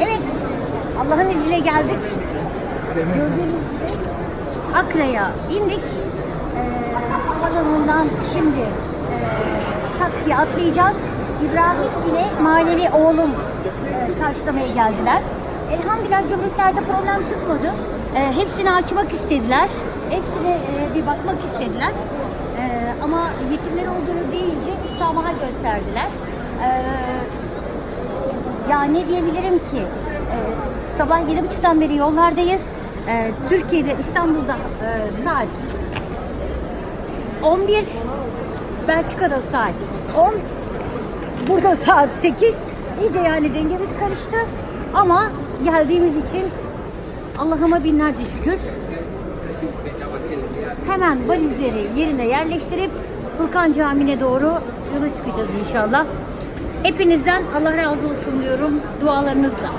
Evet, Allah'ın izniyle geldik. Gördüğünüz gibi Akra'ya indik. Ee, havaalanından şimdi e, taksiye atlayacağız. İbrahim ile manevi oğlum e, karşılamaya geldiler. Elhamdülillah gümrüklerde problem çıkmadı. E, hepsini açmak istediler. Hepsine e, bir bakmak istediler. E, ama yetimler olduğunu deyince müsamaha gösterdiler. Ya ne diyebilirim ki? Ee, sabah yedi buçuktan beri yollardayız. Ee, Türkiye'de İstanbul'da e, saat 11, Belçika'da saat 10, burada saat 8. İyice yani dengemiz karıştı. Ama geldiğimiz için Allah'ıma binlerce şükür. Hemen valizleri yerine yerleştirip Furkan Camii'ne doğru yola çıkacağız inşallah. Hepinizden Allah razı olsun diyorum dualarınızla.